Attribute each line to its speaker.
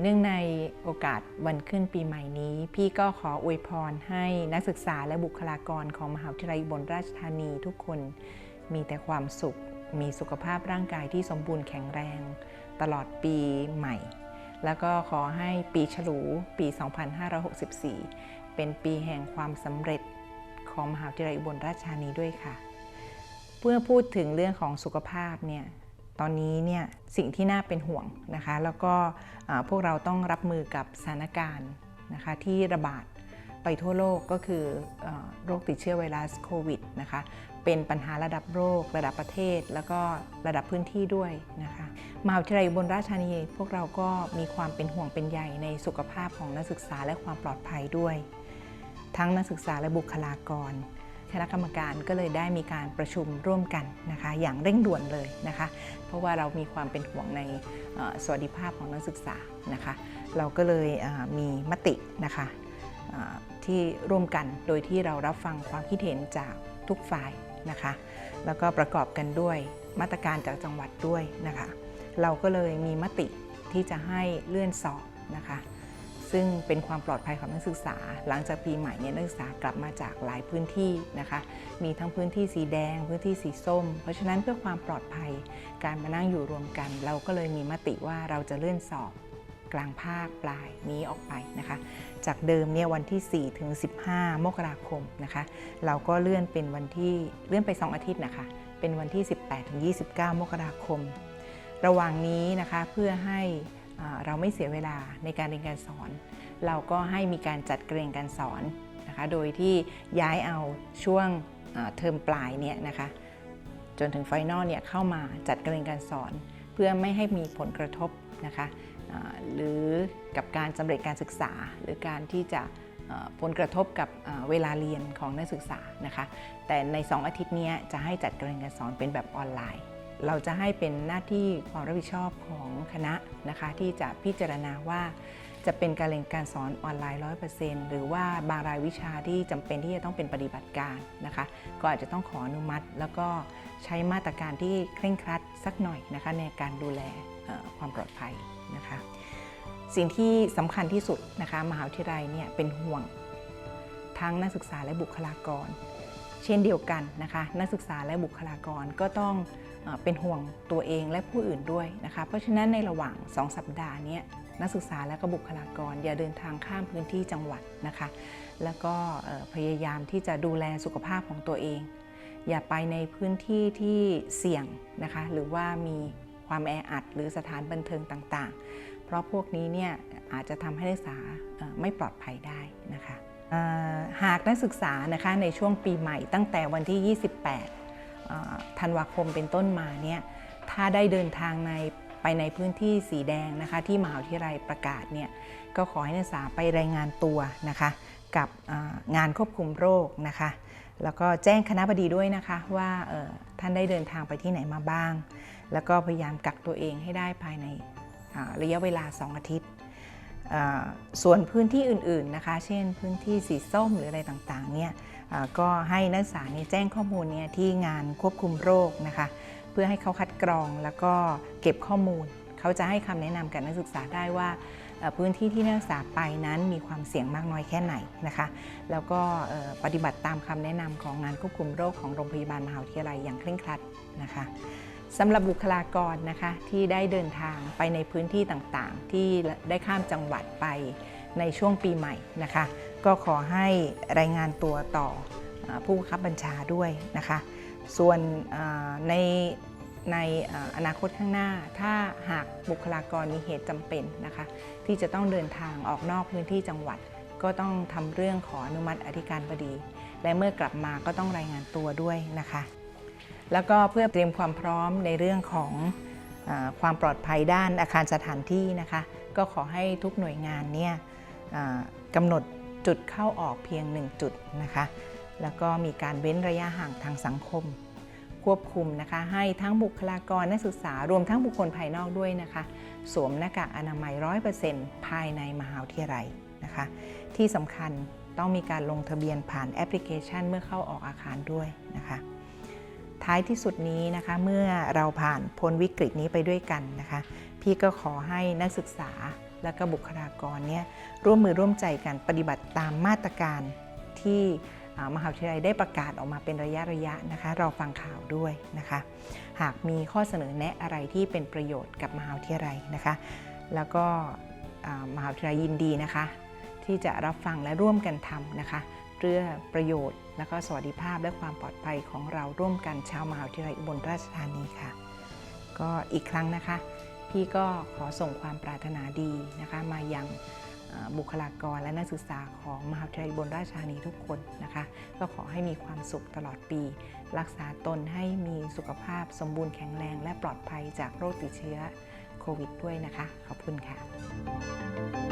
Speaker 1: เนื่องในโอกาสวันขึ้นปีใหม่นี้ พี่ก็ขออวยพรให้นักศึกษาและบุคลากรของมหาวิทยาลัยอุบลราชธานีทุกคนมีแต่ความสุข มีสุขภาพร่างกายที่สมบูรณ์แข็งแรง ตลอดปีใหม่ แล้วก็ขอให้ปีฉลูปี 2564 เป็นปีแห่งความสำเร็จของมหาวิทยาลัยอุบลราชธานีด้วยค่ะเพื่อพูดถึงเรื่องของสุขภาพเนี่ย ตอนนี้เนี่ยสิ่งที่น่าเป็นห่วงนะคะ แล้วก็พวกเราต้องรับมือกับสถานการณ์นะคะที่ระบาดไปทั่วโลกก็คืออโรคติดเชื้อไวรัสโควิดนะคะเป็นปัญหาระดับโลกระดับประเทศ แล้วก็ระดับพื้นที่ด้วยนะคะมหาวิทยาลัยอุบลราชธานีพวกเราก็มีความเป็นห่วงเป็นใยในสุขภาพของนักศึกษาและความปลอดภัยด้วย ทั้งนักศึกษาและบุคลากร คณะกรรมการก็เลยได้มีการประชุมร่วมกันนะคะ อย่างเร่งด่วนเลยนะคะ เพราะว่าเรามีความเป็นห่วงในสวัสดิภาพของนักศึกษานะคะ เราก็เลยมีมตินะคะที่ร่วมกันโดยที่เรารับฟังความคิดเห็นจากทุกฝ่ายนะคะ แล้วก็ประกอบกันด้วยมาตรการจากจังหวัดด้วยนะคะ เราก็เลยมีมติที่จะให้เลื่อนสอบนะคะ ซึ่งเป็นความปลอดภัยของนักศึกษา หลังจากปีใหม่เนี่ยนักศึกษากลับมาจากหลายพื้นที่นะคะ มีทั้งพื้นที่สีแดง พื้นที่สีส้ม เพราะฉะนั้นเพื่อความปลอดภัยการมานั่งอยู่รวมกัน เราก็เลยมีมติว่าเราจะเลื่อนสอบกลางภาคปลายนี้ออกไปนะคะ จากเดิมเนี่ยวันที่ 4 ถึง 15 มกราคมนะคะ เราก็เลื่อนเป็นวันที่เลื่อนไป 2 อาทิตย์นะคะ เป็นวันที่ 18 ถึง 29 มกราคม ระหว่างนี้นะคะเพื่อให้ เราไม่เสียเวลาในการเรียนการสอน เราก็ให้มีการจัดเกรงการสอนนะคะโดยที่ย้ายเอาช่วงเทอมปลายเนี่ยนะคะจนถึงไฟนอลเนี่ยเข้ามาจัดเกรเรียนการสอน เพื่อไม่ให้มีผลกระทบนะคะหรือกับการสำเร็จการศึกษา หรือการที่จะผลกระทบกับเวลาเรียนของนักศึกษานะคะแต่ใน 2 อาทิตย์นี้จะให้จัดการเรียนการสอนเป็นแบบออนไลน์ เราจะให้เป็นหน้าที่ความรับผิดชอบของคณะนะคะที่จะพิจารณาว่าจะเป็นการเรียนการสอนออนไลน์ 100%หรือว่าบางรายวิชาที่จำเป็นที่จะต้องเป็นปฏิบัติการนะคะ ก็อาจจะต้องขออนุมัติ แล้วก็ใช้มาตรการที่เคร่งครัดสักหน่อยนะคะในการดูแลความปลอดภัยนะคะ สิ่งที่สำคัญที่สุดนะคะมหาวิทยาลัยเนี่ยเป็นห่วงทั้งนักศึกษาและบุคลากร ช่นเดียวกันนะคะนักศึกษาและบุคลากรก็ต้องเป็นห่วงตัวเองและผู้อื่นด้วยนะคะเพราะฉะนั้นในระหว่าง 2 สัปดาห์นี้นักศึกษาและก็บุคลากรอย่าเดินทางข้ามพื้นที่จังหวัดนะคะ แล้วก็พยายามที่จะดูแลสุขภาพของตัวเอง อย่าไปในพื้นที่ที่เสี่ยงนะคะหรือว่ามีความแออัดหรือสถานบันเทิงต่างๆ เพราะพวกนี้เนี่ยอาจจะทำให้นักศึกษาไม่ปลอดภัยได้นะคะ หากนักศึกษานะคะในช่วงปีใหม่ตั้งแต่วันที่ 28 ธันวาคมเป็นต้นมาเนี่ยถ้าได้เดินทางในไปในพื้นที่สีแดงนะคะที่มหาวิทยาลัยประกาศเนี่ยก็ขอให้นักศึกษาไปรายงานตัวนะคะกับงานควบคุมโรคนะคะแล้วก็แจ้งคณะบดีด้วยนะคะว่าท่านได้เดินทางไปที่ไหนมาบ้าง แล้วก็พยายามกักตัวเองให้ได้ภายในระยะเวลา 2 อาทิตย์ ส่วนพื้นที่อื่นๆนะคะ เช่นพื้นที่สีส้มหรืออะไรต่างๆเนี่ยก็ให้นักศึกษาเนี่ยแจ้งข้อมูลเนี่ยที่งานควบคุมโรคนะคะ เพื่อให้เขาคัดกรองแล้วก็เก็บข้อมูล เขาจะให้คำแนะนำกับนักศึกษาได้ว่าพื้นที่ที่นักศึกษาไปนั้นมีความเสี่ยงมากน้อยแค่ไหนนะคะ แล้วก็ปฏิบัติตามคำแนะนำของงานควบคุมโรคของโรงพยาบาลมหาวิทยาลัยอย่างเคร่งครัดนะคะ สำหรับบุคลากรนะคะที่ได้เดินทางไปในพื้นที่ต่างๆ ที่ได้ข้ามจังหวัดไปในช่วงปีใหม่นะคะ ก็ขอให้รายงานตัวต่อผู้บังคับบัญชาด้วยนะคะ ส่วนในในอนาคตข้างหน้า ถ้าหากบุคลากรมีเหตุจำเป็นนะคะ ที่จะต้องเดินทางออกนอกพื้นที่จังหวัด ก็ต้องทำเรื่องขออนุมัติอธิการบดี และเมื่อกลับมาก็ต้องรายงานตัวด้วยนะคะ แล้วก็เพื่อเตรียมความพร้อมในเรื่องของอความปลอดภัยด้านอาคารสถานที่นะคะ ก็ขอให้ทุกหน่วยงานเนี่ยกำหนดจุดเข้าออกเพียง 1 จุดนะคะ แล้วก็มีการเว้นระยะห่างทางสังคม ควบคุมนะคะให้ทั้งบุคลากรนักศึกษารวมทั้งบุคคลภายนอกด้วยนะคะ สวมหน้ากากอนามัย 100%ภายในมหาวิทยาลัยนะคะ ที่สำคัญต้องมีการลงทะเบียนผ่านแอปพลิเคชันเมื่อเข้าออกอาคารด้วยนะคะ ท้ายที่สุดนี้นะคะ เมื่อเราผ่านพ้นวิกฤตนี้ไปด้วยกันนะคะ พี่ก็ขอให้นักศึกษาและก็บุคลากรเนี่ยร่วมมือร่วมใจกันปฏิบัติตามมาตรการที่มหาวิทยาลัยได้ประกาศออกมาเป็นระยะระยะนะคะเราฟังข่าวด้วยนะคะ หากมีข้อเสนอแนะอะไรที่เป็นประโยชน์กับมหาวิทยาลัยนะคะ แล้วก็มหาวิทยาลัยยินดีนะคะ ที่จะรับฟังและร่วมกันทำนะคะ เพื่อประโยชน์ และก็สวัสดิภาพและความปลอดภัยของเราร่วมกันชาวมหาวิทยาลัยอุบลราชธานีค่ะ ก็อีกครั้งนะคะ พี่ก็ขอส่งความปรารถนาดีนะคะมายังบุคลากรและนักศึกษาของมหาวิทยาลัยบลราชธานีทุกคนนะคะ ก็ขอให้มีความสุขตลอดปี รักษาตนให้มีสุขภาพสมบูรณ์แข็งแรงและปลอดภัยจากโรคติดเชื้อโควิดด้วยนะคะ ขอบคุณค่ะ